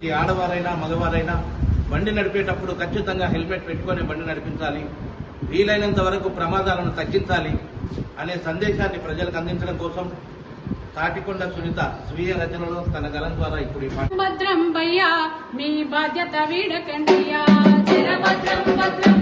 ఈ ఆడవారైనా మగవారైనా బండి నడిపేటప్పుడు ఖచ్చితంగా హెల్మెట్ పెట్టుకొని బండి నడిపించాలి. వీలైనంత వరకు ప్రమాదాలను తగ్గించాలి అనే సందేశాన్ని ప్రజలకు అందించడం కోసం తాటికొండ సునీత స్వీయ రచనలో తన గలం ద్వారా ఇప్పుడు ఈ పాట భద్రం భయ్యా మీ బాధ్యత వీడకండియా. భద్రం భద్రం